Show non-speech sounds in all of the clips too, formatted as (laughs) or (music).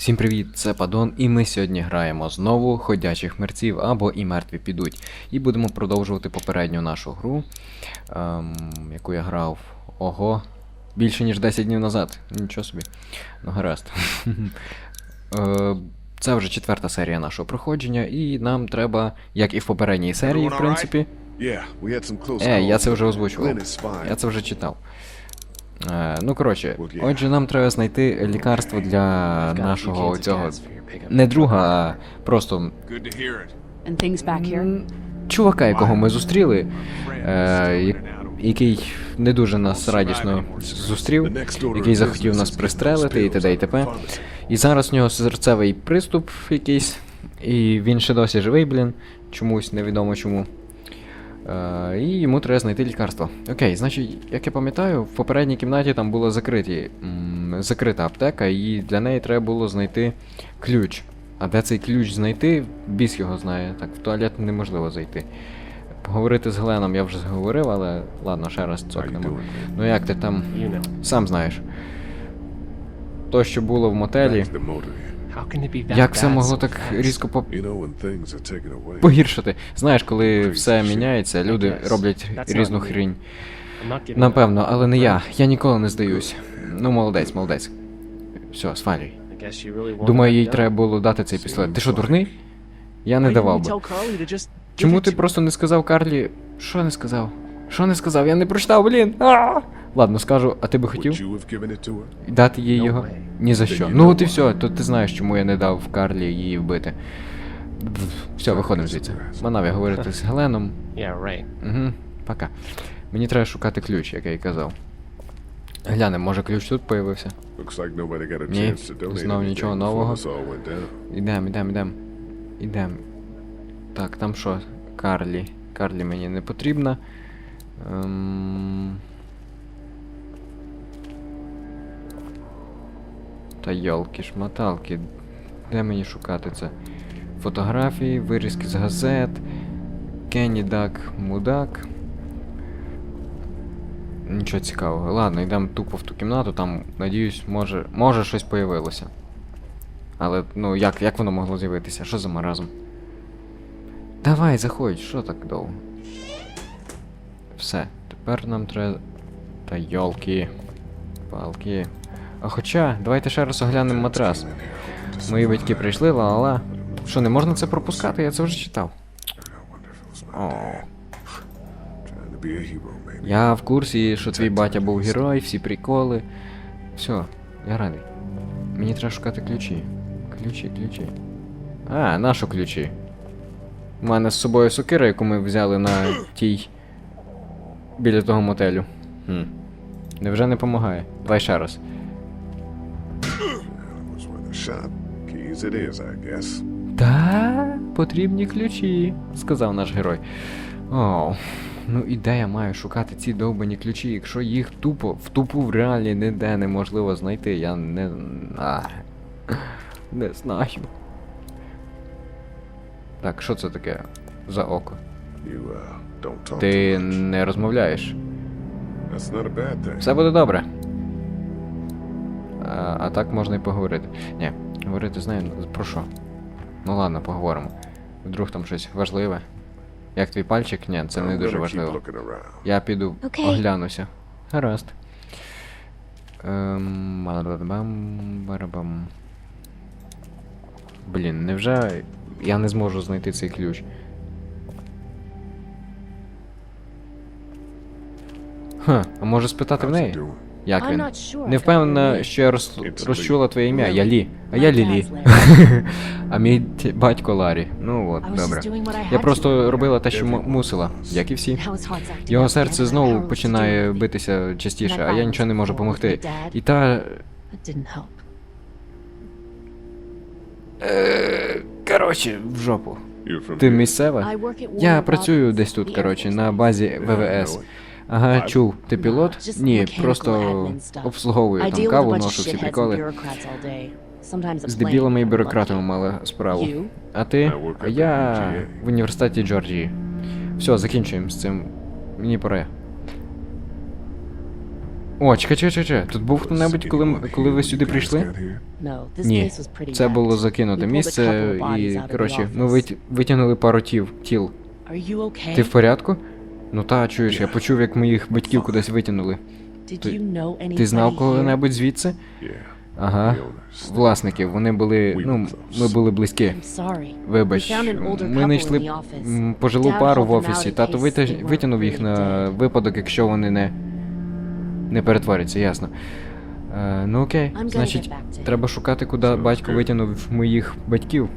Всім привіт, це Падон, і ми сьогодні граємо знову ходячих мерців або і мертві підуть. І будемо продовжувати попередню нашу гру, ем, яку я грав ого. Більше ніж 10 днів назад. Нічого собі. Ну гаразд. (laughs) Е, Це вже четверта серія нашого проходження, і нам треба, як і в попередній серії, в принципі. Е, я це вже озвучував. Я це вже читав. Е, ну, коротше, отже, нам треба знайти лікарство для нашого цього. Не друга, а просто чувака, якого ми зустріли, е, який не дуже нас радісно зустрів, який захотів нас пристрелити і т.д. і т.п. І зараз в нього серцевий приступ якийсь, і він ще досі живий, блін, чомусь невідомо чому. Е, і йому треба знайти лікарство. Окей, значить, як я пам'ятаю, в попередній кімнаті там була закриті, м, закрита аптека, і для неї треба було знайти ключ. А де цей ключ знайти, біс його знає. Так, в туалет неможливо зайти. Поговорити з Гленом я вже говорив, але ладно, ще раз цокнемо. Ну як ти там, сам знаєш. То, що було в мотелі, Як все могло так різко по- You know when things are taken away. погіршити. Знаєш, коли все міняється, люди роблять різну хрінь. Напевно, але не я. Я ніколи не здаюсь. Ну, молодець, молодець. Все, свалюй. Думаю, їй треба було дати цей пістолет. Ти що, дурний? Я не давав би. Чому ти просто не сказав Карлі. Що не сказав? Що не сказав? Я не прочитав, блін. А! Ладно, скажу, а ти би хотів дати їй його? Ні за що. Ну от і все, то ти знаєш, чому я не дав Карлі її вбити. Все, виходимо звідси. Манав я говорити з Геленом. Угу, пока. Мені треба шукати ключ, як я й казав. Глянемо, може ключ тут появився? Ні, chance to donate знов нічого нового. Ідем, ідем, ідем. Ідем. Так, там що? Карлі. Карлі мені не потрібна. Ем... Та йолки шматалки. Де мені шукати це? Фотографії, вирізки з газет. Кенні Дак Мудак. Нічого цікавого. Ладно, йдемо тупо в ту кімнату, там, надіюсь, може, може щось появилося. Але, ну, як, як воно могло з'явитися? Що за маразм? Давай, заходь, що так довго? Все, тепер нам треба. Та йолки. Палки. А хоча, давайте ще раз оглянемо матрас. Мої батьки прийшли, ла-ла-ла. Що, не можна це пропускати? Я це вже читав. О, я в курсі, що твій батя був герой, всі приколи. Все, я радий. Мені треба шукати ключі. Ключі, ключі. А, нашу ключі. У мене з собою сокира, яку ми взяли на тій. Біля того мотелю. Хм. Невже не допомагає? Давай ще раз. Та, потрібні ключі, сказав наш герой. О, ну і де я маю шукати ці довбані ключі, якщо їх тупо, в тупу в реалі ніде неможливо знайти, я не. А, не знаю. Так, що це таке за око? Uh, Ти не розмовляєш. That's not a bad thing. Все буде добре. А, а так можна і поговорити. Ні, говорити з нею ну, про що? Ну ладно, поговоримо. Вдруг там щось важливе. Як твій пальчик? Ні, це не дуже важливо. Я піду Окей. оглянуся. Гаразд. Ем. Блін, невже я не зможу знайти цей ключ? Ха, а може спитати в неї? Як він? Не впевнена, що я роз... Розчула твоє ім'я. Я Лі. А я Лілі. (laughs) А мій батько Ларі. Ну от, добре. Я просто робила те, що мусила, як і всі. Його серце знову починає битися частіше, а я нічого не можу допомогти. І та. Е, Коротше, в жопу. Ти місцева? Я працюю десь тут, коротше, на базі ВВС. Ага, чув. Ти пілот? Ні, просто обслуговую там каву, ношу всі приколи. З дебілами і бюрократами мали справу. А ти? А я в університеті Джорджії. Все, закінчуємо з цим. Мені пора. О, чекай, чекай, чекай. Тут був хто-небудь, коли, коли ви сюди прийшли? Ні, це було закинуте місце, і, коротше, ми витягнули пару тіл. тіл. Ти в порядку? Ну та, чуєш, я почув, як моїх батьків кудись витягнули. Ти- Ти знав here? кого-небудь звідси? Ага. Власників, вони були. Ну, ми були близькі. Вибач, ми знайшли пожилу пару в офісі. Тато витягнув їх на випадок, якщо вони не. не перетворяться, ясно. Е, ну окей, значить, треба шукати, куди батько витягнув моїх батьків.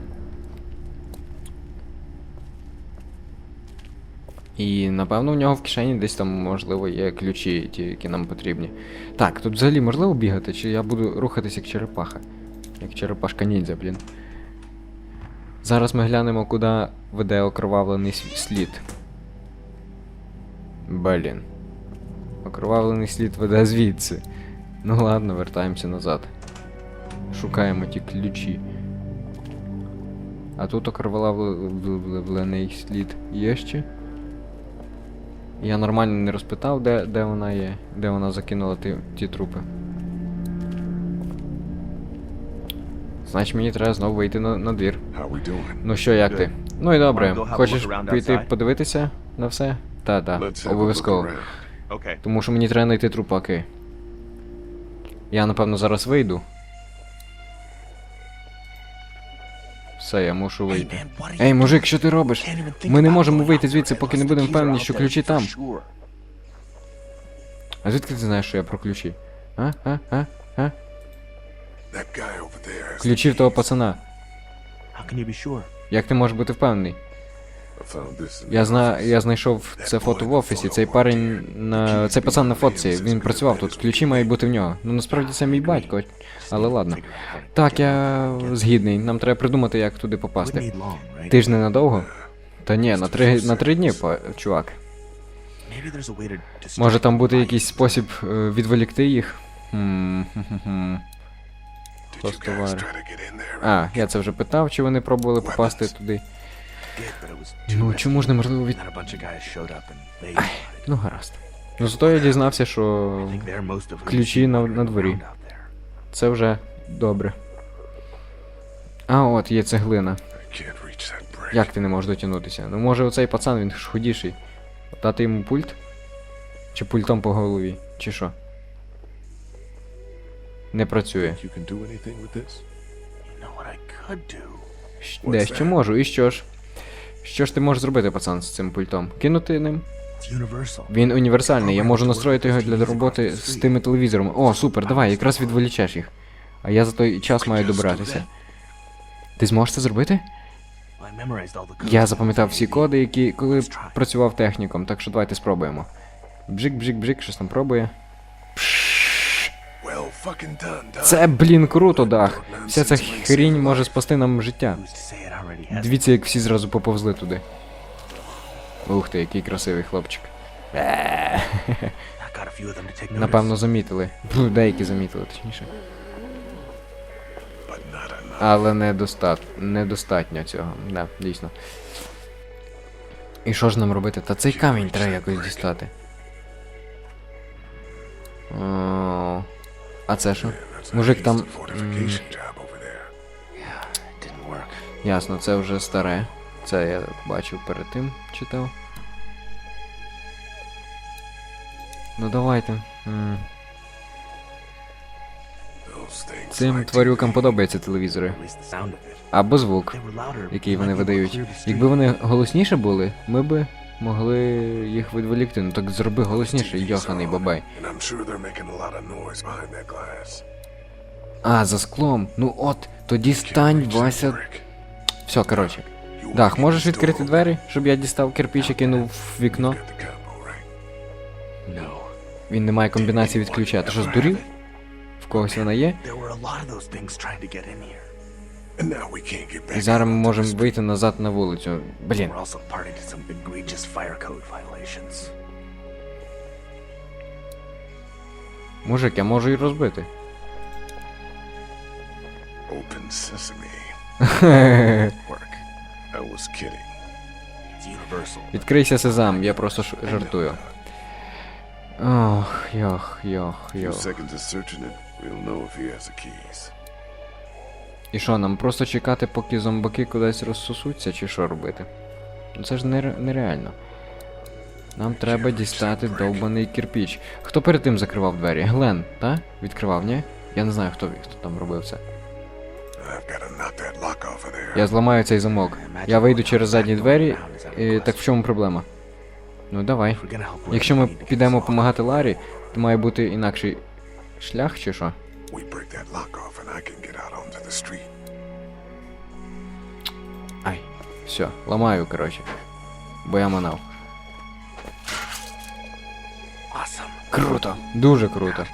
І напевно в нього в кишені десь там, можливо, є ключі, ті, які нам потрібні. Так, тут взагалі можливо бігати, чи я буду рухатись як черепаха? Як черепашка ніндзя, блін. Зараз ми глянемо, куди веде окровавлений слід. Блін. Окровавлений слід веде звідси. Ну ладно, вертаємося назад. Шукаємо ті ключі. А тут окровавлений слід є ще? Я нормально не розпитав, де, де вона є, де вона закинула ті, ті трупи. Значить мені треба знову вийти на, на двір. Ну що, як ти? Ну і добре. Хочеш піти подивитися на все? A look обов'язково. Тому що мені треба знайти трупаки. Я напевно зараз вийду. Все, я мушу вийти. Ей, мужик, що ти робиш? Ми не можемо вийти звідси, поки не будемо впевнені, що ключі там. А звідки ти знаєш, що я про ключі? А? А? А? А? Ключі в того пацана. Як ти можеш бути впевнений? Я зна... я знайшов це фото в офісі. Цей парень на цей пацан на фотці. Він працював тут. Ключі мають бути в нього. Ну насправді це мій батько. Але ладно. Так, я згідний. Нам треба придумати, як туди попасти. Ти ж ненадовго? Та ні, на три на три дні, чувак. Може там бути якийсь спосіб е, відволікти їх? А, я це вже питав, чи вони пробували попасти туди. Ну, чому ж неможливо від. Ну, гаразд. Ну зато я дізнався, що ключі на, на дворі. Це вже добре. А, от, є цеглина. Як ти не можеш дотягнутися? Ну може оцей пацан, він ж худіший. Дати йому пульт? Чи пультом по голові? Чи що? Не працює. Дещо можу, і що ж? Що ж ти можеш зробити, пацан, з цим пультом? Кинути ним? Він універсальний, я можу настроїти його для роботи з тими телевізорами. О, супер, давай, якраз відволічеш їх. А я за той час маю добиратися. Ти зможеш це зробити? Я запам'ятав всі коди, які коли працював техніком, так що давайте спробуємо. Бжик, бжик, бжик, щось там пробує. Doc. Це, блін, круто, дах. Вся ця хрінь може спасти нам життя. Дивіться, як всі зразу поповзли туди. Ух ти, який красивий хлопчик. Напевно, замітили. Деякі замітили, точніше. Але недостат... недостатньо цього. Да, дійсно. І що ж нам робити? Та цей камінь треба якось дістати. О, А це що? Мужик там. Ясно, це вже старе. Це я бачив перед тим, читав. Ну давайте. Цим тварюкам подобаються телевізори. Або звук, який вони видають. Якби вони голосніше були, ми би могли їх відволікти. Ну так зроби голосніше, йоханий бабай. А, за склом. Ну от, тоді стань, Вася. Все, коротше. Дах, можеш відкрити двері, щоб я дістав кирпіч і кинув в вікно? Він не має комбінації від ключа. Ти що здурів? В когось вона є? І зараз ми можемо вийти назад на вулицю. Блін. Мужик, я можу і розбити. Open sesame. Work. I was kidding. Відкрийся сезам, я просто жартую. Ох, йох, йох, йох. І що, нам просто чекати, поки зомбаки кудись розсосуться, чи що робити? Ну це ж нере- нереально. Нам треба дістати довбаний кирпіч. Хто перед тим закривав двері? Глен, та? Відкривав, ні? Я не знаю, хто, хто там робив це. Я зламаю цей замок. Я вийду через задні двері, і так в чому проблема? Ну давай. Якщо ми підемо допомагати Ларі, то має бути інакший шлях чи що? We break that lock off and I can get out onto the street. Ай. Все, ламаю, коротше. Бо я манав. Awesome. Круто. Дуже круто.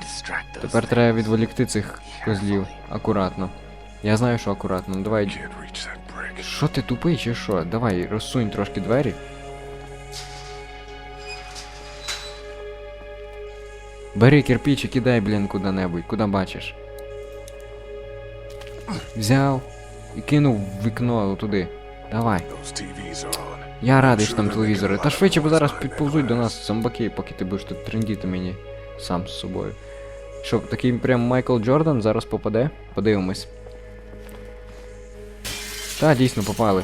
Тепер треба відволікти цих козлів. Акуратно. Я знаю, що акуратно. Ну, Давай. Що ти тупий чи що? Давай, розсунь трошки двері. Бери кирпич і кидай, блін, куди-небудь, куди бачиш. Взяв і кинув вікно туди. Давай. Я радий, що там телевізори. Та швидше, бо зараз підповзуть до нас зомбаки, поки ти будеш тут трендіти мені сам з собою. Що, такий прям Майкл Джордан зараз попаде? Подивимось. Та, дійсно попали.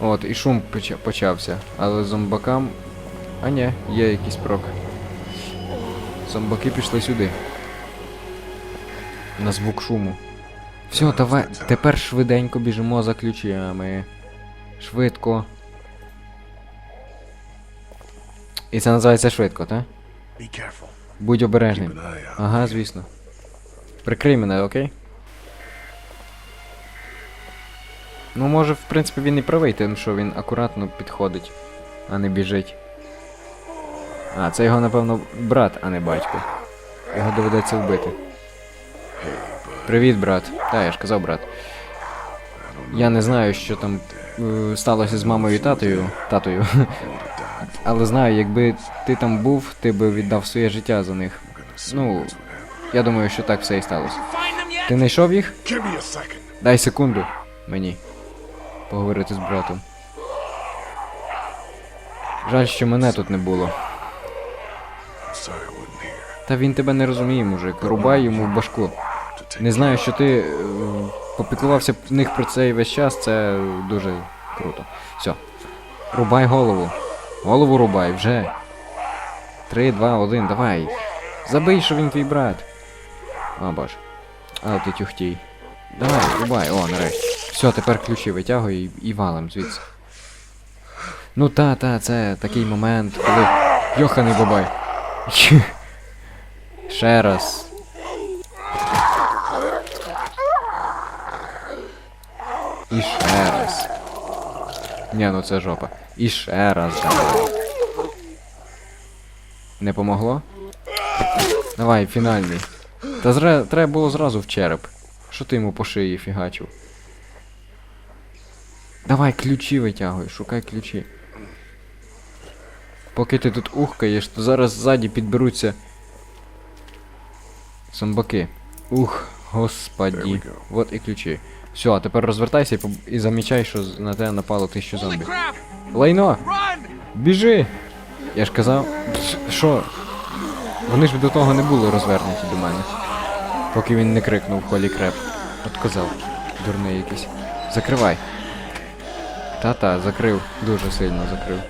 От, і шум почався. Але зомбакам. А ні, є якийсь прок. Зомбаки пішли сюди. На звук шуму. Все, давай. Тепер швиденько біжимо за ключами. Швидко. І це називається швидко, так? Будь обережним. Ага, звісно. Прикрий мене, окей? Ну, може, в принципі, він і правий, тим, що він акуратно підходить, а не біжить. А, це його, напевно, брат, а не батько. Його доведеться вбити. Привіт, брат. Та, я ж казав, брат. Я не знаю, що там е, сталося з мамою і татою. татою. (laughs) Але знаю, якби ти там був, ти би віддав своє життя за них. Ну, я думаю, що так все і сталося. Ти знайшов їх? Дай секунду мені поговорити з братом. Жаль, що мене тут не було. Та він тебе не розуміє, мужик. Рубай йому в башку. Не знаю, що ти е, попіклувався в них про це і весь час, це дуже круто. Все. Рубай голову. Голову рубай, вже. Три, два, один, давай. Забий, що він твій брат. О, боже. А ти тюхтій. Давай, рубай, о, нарешті. Все, тепер ключі витягуй і, і валим звідси. Ну та, та, це такий момент, коли. Йоханий бабай. (laughs) Ще раз. І ще раз. Ні, ну це жопа. І ще раз давай. Не помогло? Давай, фінальний. Та зре... треба було зразу в череп. Що ти йому по шиї фігачив? Давай, ключі витягуй, шукай ключі. Поки ти тут ухкаєш, то зараз ззаді підберуться. Зомбаки. Ух, господі. Вот і ключі. Все, а тепер розвертайся і, і замічай, що на тебе напало тисячу зомбі. Лайно! Біжи! Я ж казав. Що? Вони ж до того не були розвернуті до мене. Поки він не крикнув Холі Креп. От казав. Дурний якийсь. Закривай. Та-та, закрив. Дуже сильно закрив.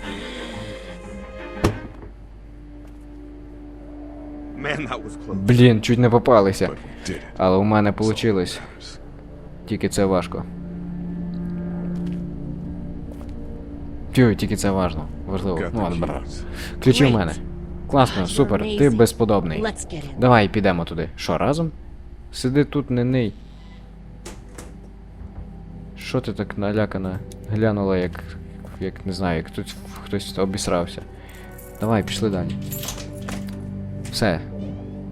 Блін, чуть не попалися. Але у мене вийшло. Тільки це важко. Тю, тільки це важно. Важливо. Ну, ладно, брат. keys. Ключі в мене. Класно, супер. Ти безподобний. Давай підемо туди. Що, разом? Сиди тут, не ний. Що ти так налякана глянула, як. як не знаю, як тут хтось обісрався. Давай, пішли далі. Все.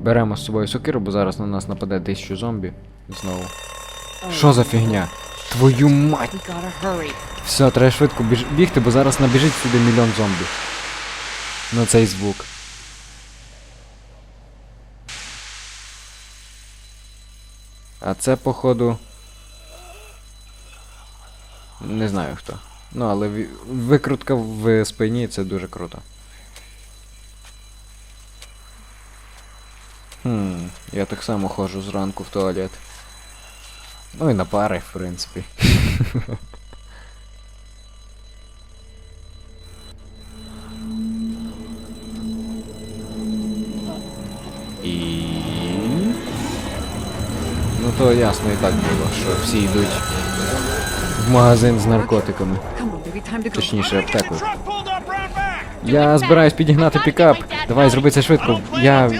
Беремо з собою сокиру, бо зараз на нас нападе тисячу зомбі. Знову. Що за фігня? Твою мать! Все, треба швидко біж... бігти, бо зараз набіжить сюди мільйон зомбі. На цей звук. А це, походу. Не знаю хто. Ну, але викрутка в спині це дуже круто. Хм, я так само ходжу зранку в туалет. Ну і на пари, в принципі. І... Ну то ясно і так було, що всі йдуть в магазин з наркотиками. Точніше, аптеку. Я збираюсь підігнати пікап. Давай зроби це швидко. Я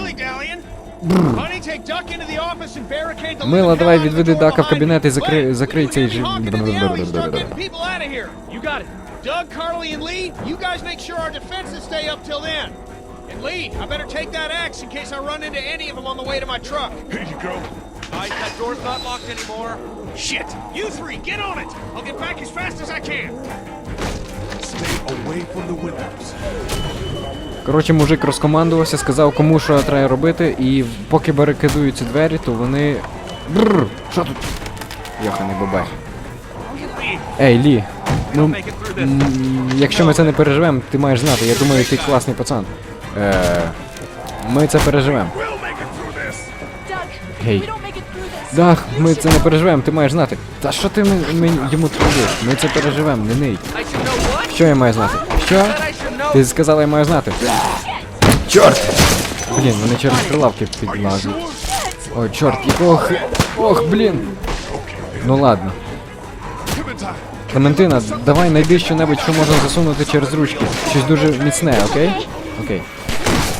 Мила, давай відведи Дака в кабінет і закри... закрий цей ж... Doug, Carly, and Lee, you guys make sure our defenses stay up till then. And Lee, I better take that axe in case I run into any of them on the way to my truck. Here you go. All right, that door's not locked anymore. Shit! You three, get on it! I'll get back as fast as I can! Stay away from the windows. Коротше, мужик розкомандувався, сказав, кому що треба робити, і поки барикадують ці двері, то вони. Бррр! Що тут? Йоханий бабай. Ей, Лі, ну якщо ми це не переживемо, ти маєш знати, я думаю, ти класний пацан. Е, Ми це переживемо. Гей. Дах, ми це не переживемо, ти маєш знати. Та що ти ми, йому трудиш? Ми це переживемо, не ней. Що я маю знати? Що? Ти сказала, я маю знати. Чорт! Блін, вони через прилавки підлазять. О, чорт, ох, ох, блін. Ну ладно. Клементина, давай найди що-небудь, що можна засунути через ручки. Щось дуже міцне, окей? Окей.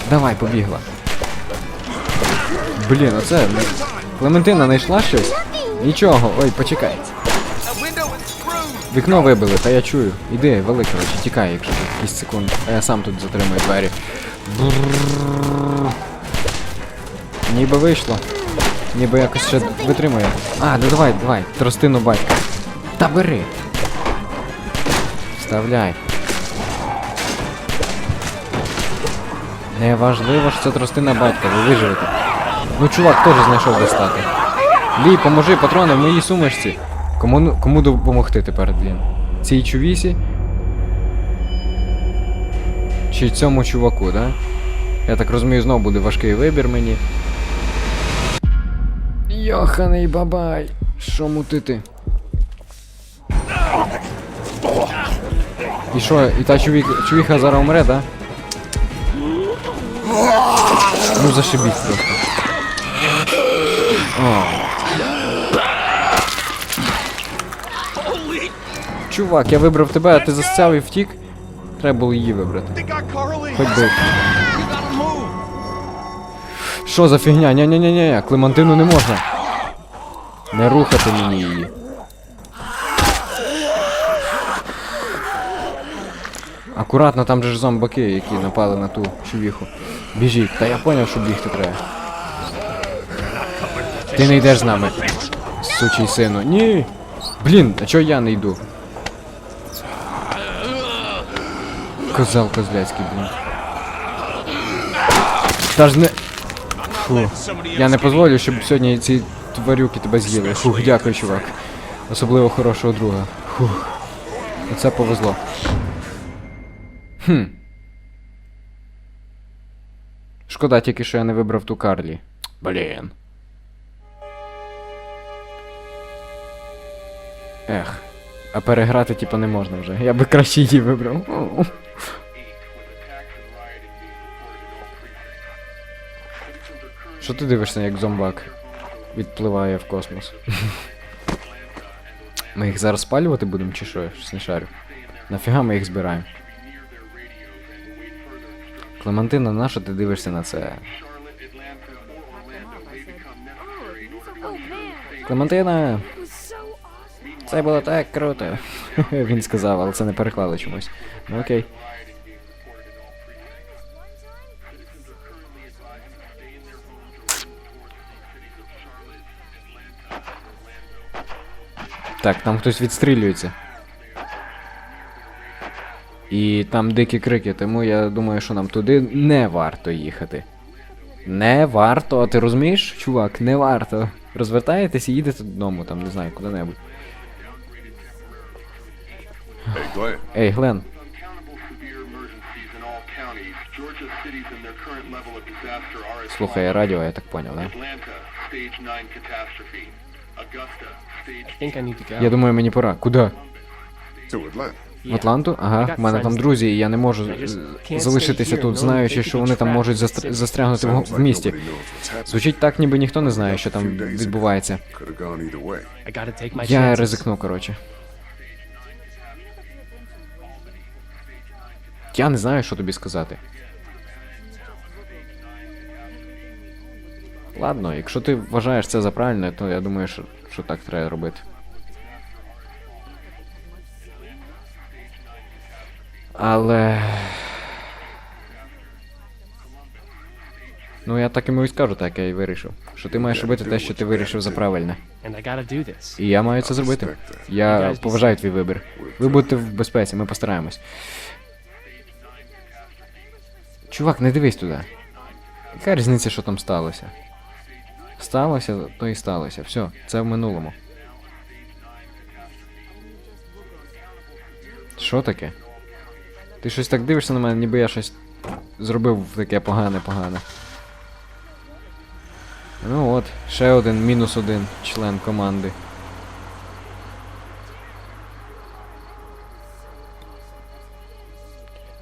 Давай, побігла. Блін, оце. Ну, Клементина знайшла щось? Нічого, ой, почекай. Вікно вибили, та я чую. Іди, велике, тікай, якщо ти. 10 секунд. А я сам тут затримую двері. Ніби вийшло. Ніби якось ще витримує. А, ну давай, давай. Тростину батька. Та бери. Вставляй. Неважливо, що це тростина батька, ви виживете. Ну чувак теж знайшов достати. Лій, поможи, патрони в моїй сумочці. Кому кому допомогти тепер, блін? Цій чувісі? Чи цьому чуваку, да? Я так розумію, знову буде важкий вибір мені. Йоханий бабай! Що мутити? І що, і та чувік, чувіха зараз умре, да? Ну зашибіть просто. О. Чувак, я вибрав тебе, а ти засцяв і втік. Треба було її вибрати. Хоч би. Що за фігня? Ня-ня-ня-ня, Клемантину не можна. Не рухати мені її. Акуратно, там же ж зомбаки, які напали на ту чувіху. Біжіть, та я поняв, що бігти треба. Ти не йдеш з нами. Сучий сину. Ні. Блін, а чого я не йду? Козел козляцький, блін. Та не. Фу. Я не дозволю, щоб сьогодні ці тварюки тебе з'їли. Фух, дякую, чувак. Особливо хорошого друга. Фух. Оце повезло. Хм. Шкода тільки, що я не вибрав ту Карлі. Блін. Ех. А переграти, типа, не можна вже. Я би краще її вибрав. Що ти дивишся, як зомбак відпливає в космос? Ми їх зараз спалювати будемо чи що? Щось не шарю. Нафіга ми їх збираємо? Клементина, на що ти дивишся на це? Клементина! Це було так круто. (laughs) Він сказав, але це не переклали чомусь. Ну окей. Так, там хтось відстрілюється. І там дикі крики, тому я думаю, що нам туди не варто їхати. Не варто, ти розумієш, чувак, не варто. Розвертаєтесь і їдете додому, там, не знаю, куди-небудь. Ей, Глен, Слухає радіо, я так поняв, да? Atlanta, stage 9 catastrophe. Augusta, stage I think I need to go. Я думаю, мені пора. Куди? В Атланту? Ага, в мене там друзі, і я не можу залишитися тут, знаючи, що вони там можуть застр- застрягнути в, в місті. Звучить так, ніби ніхто не знає, що там відбувається. Я ризикну, коротше. Я не знаю, що тобі сказати. Ладно, якщо ти вважаєш це за правильне, то я думаю, що, що так треба робити. Але. Ну, я так йому і скажу, так я і вирішив. Що ти маєш робити те, що ти вирішив за правильне. І я маю це зробити. Я поважаю твій вибір. Ви будете в безпеці, ми постараємось. Чувак, не дивись туди. Яка різниця, що там сталося? Сталося, то і сталося. Все, це в минулому. Що таке? Ти щось так дивишся на мене, ніби я щось зробив таке погане-погане. Ну от, ще один мінус один член команди.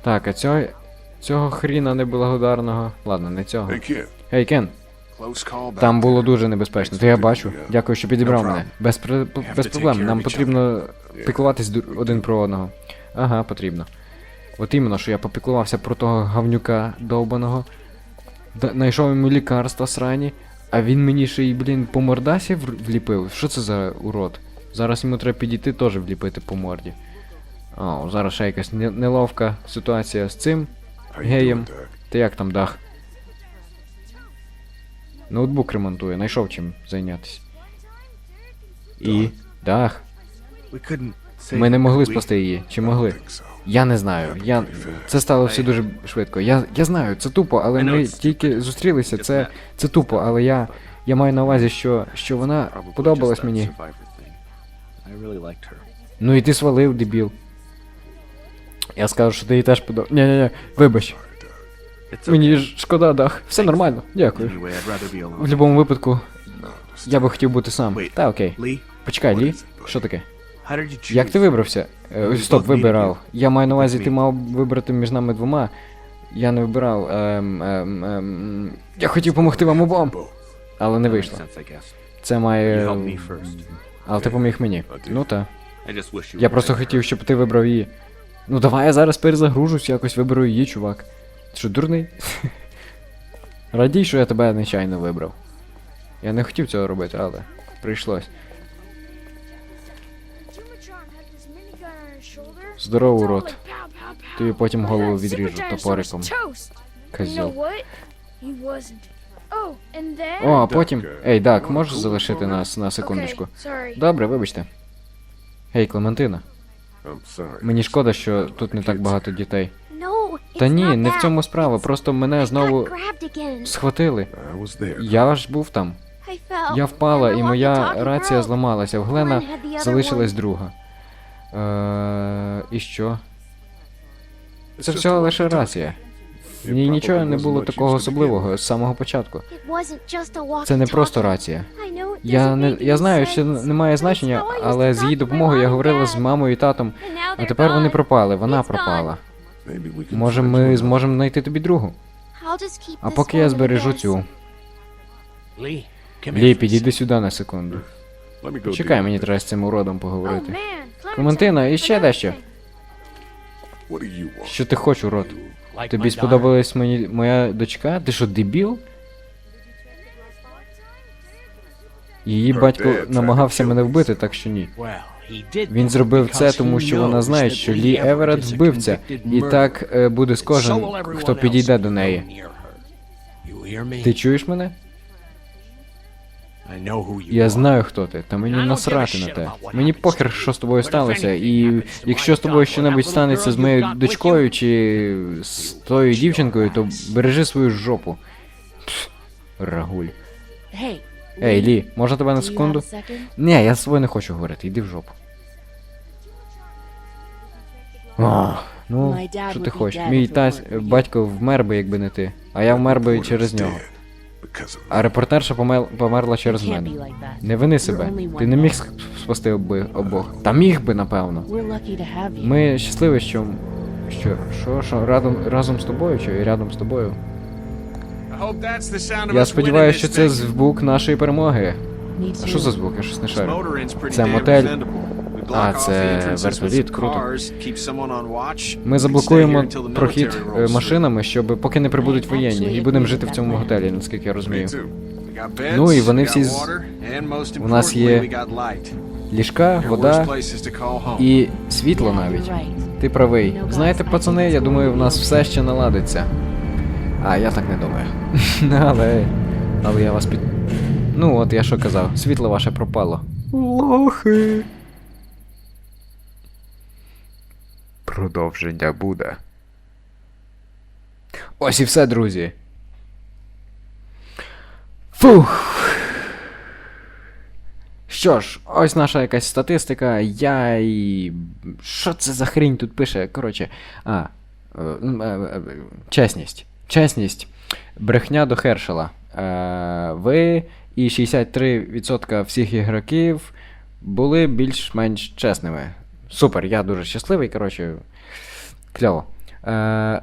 Так, а цього, цього хріна неблагодарного. Ладно, не цього. Hey. Гей, Кен, call back там було дуже небезпечно. То я бачу. Дякую, що підібрав мене. Без, при- без проблем. Нам потрібно піклуватись один про одного. Ага, потрібно. От іменно, що я попіклувався про того гавнюка довбаного. Найшов йому лікарства срані, а він мені ще й, блін, по мордасі вліпив. Що це за урод? Зараз йому треба підійти теж вліпити по морді. О, зараз ще якась неловка ситуація з цим. Геєм. Ти як там дах? Ноутбук ремонтує, знайшов чим зайнятися. І. Дах. Ми не могли спасти її. Чи могли? Я не знаю. Я... Це стало все дуже швидко. Я, я знаю, це тупо, але ми тільки зустрілися. Це, це тупо, але я. Я маю на увазі, що, що вона подобалась мені. Ну і ти свалив, дебіл. Я скажу, що ти їй теж подобав. Ні-ні-ні, вибач. It's Мені ж шкода, дах. Все нормально, дякую. В будь-якому випадку, я би хотів бути сам. Wait. Та окей. Lee, Почекай, Лі, що таке? Як ти вибрався? Е, Стоп, вибирав. Я маю на увазі, ти мав вибрати між нами двома. Я не вибирав. Ем, ем, ем, я хотів допомогти вам обом, але не вийшло. Це має. Але ти поміг мені. Ну та. Я просто хотів, щоб ти вибрав її. Ну давай я зараз перезагружусь, якось виберу її, чувак. Ти що, дурний? (laughs) Радій, що я тебе нечайно вибрав. Я не хотів цього робити, але прийшлось. Здорово, урод. Тобі потім голову відріжу топориком. then... О, а потім. Ей, Дак, можеш залишити нас на секундочку? Добре, вибачте. Гей, Клементина, мені шкода, що тут не так багато дітей. No, Та ні, не в цьому справа, просто мене знову Got grabbed again. схватили. I was there. Я ж був там. Я впала, і моя рація зламалася. В Глена Glenn had the other залишилась друга. Е, і що? Це всього лише рація. В ній нічого не було такого особливого з самого початку. Це не просто рація. Я не я знаю, що не має значення, але з її допомогою я говорила з мамою і татом, а тепер вони пропали, вона пропала. Може, ми зможемо знайти тобі другу. А поки я збережу цю. Лі, підійди сюди на секунду. Чекай, мені треба з цим уродом Oh, поговорити. Clementine, Клементина, і ще дещо. Що ти хочеш, урод? Тобі сподобалась мені моя дочка? Ти що, дебіл? Її батько намагався мене вбити, так що ні. Він зробив це, тому що вона знає, що Лі Еверет вбивця, і так е, буде з кожен, хто підійде до неї. Ти чуєш мене? Я знаю, хто ти, та мені насрати на те. Мені похер, що з тобою сталося, і якщо з тобою little станеться з моєю дочкою чи з тою дівчинкою, то бережи свою жопу. Пф, Рагуль. Ей, Лі, можна тебе на секунду? Ні, я з тобою не хочу говорити, йди в жопу. Ах, Ну, що ти хочеш? Мій тась, батько вмер би, якби не ти. А я вмер би через нього. А репортерша помер, померла через мене. Не вини себе. Ти не міг спасти оби, обох. Та міг би, напевно. Ми щасливі, що. Що, що, що разом, разом з тобою, чи рядом з тобою. Я сподіваюся, що це звук нашої перемоги. А що за звук? Я щось не шарю. Це мотель. presentable. We block А, це вертоліт, круто. cars, keep someone on watch. Ми заблокуємо stay here until the прохід military е, машинами, щоб поки не прибудуть воєнні, і будемо жити в цьому готелі, наскільки я розумію. too. We got beds, Ну, і вони всі з- water, and у нас є we got light. Ліжка, вода places to call home. і світло навіть. Ти правий. Знаєте, пацани, я думаю, в нас все ще наладиться. А, я так не думаю. (laughs) Але. Але я вас під. Ну, от я що казав, світло ваше пропало. Лохи. Продовження буде. Ось і все, друзі. Фух. Що ж, ось наша якась статистика. Я і. Що це за хрінь тут пише? Коротше. А. е, е, е, Чесність. Чесність. Брехня до Хершела. Е, Ви і 63% всіх ігроків були більш-менш чесними. Супер, я дуже щасливий, коротше. Кльово. Е,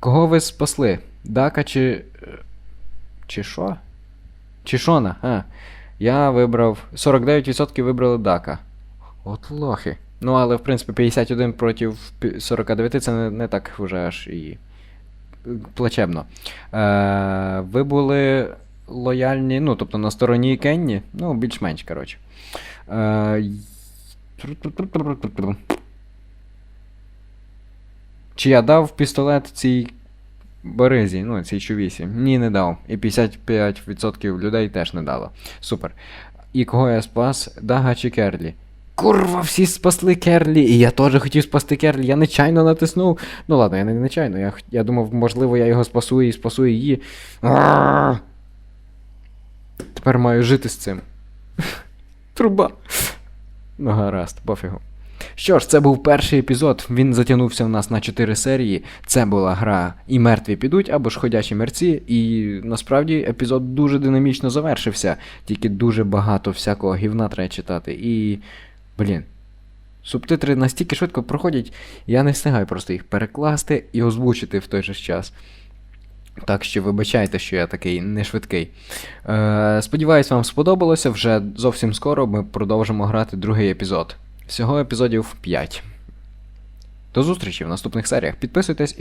Кого ви спасли? Дака чи. е, Чи що? Чи Шона? А. Я вибрав. 49% вибрали Дака. От лохи. Ну, але в принципі 51 проти 49 це не, не так вже аж і плачебно. Е, ви були лояльні, ну, тобто на стороні Кенні, ну, більш-менш, коротше. Е, Чи я дав пістолет цій Боризі, ну, цій чувісі? Ні, не дав. І 55% людей теж не дало. Супер. І кого я спас? Дага чи Керлі? Курва, всі спасли Керлі, і я теж хотів спасти Керлі. Я нечайно натиснув. Ну ладно, я не нечайно. Я, я думав, можливо, я його спасу і спасу її. Тепер маю жити з цим. (laughs) Труба. Ну, гаразд, пофігу. Що ж, це був перший епізод. Він затягнувся в нас на 4 серії. Це була гра І мертві підуть або ж ходячі мерці. І насправді епізод дуже динамічно завершився. Тільки дуже багато всякого гівна треба читати. І. Блін. Субтитри настільки швидко проходять, я не встигаю просто їх перекласти і озвучити в той же час. Так що вибачайте, що я такий не швидкий. Е, сподіваюсь, вам сподобалося. Вже зовсім скоро ми продовжимо грати другий епізод. Всього епізодів 5. До зустрічі в наступних серіях. Підписуйтесь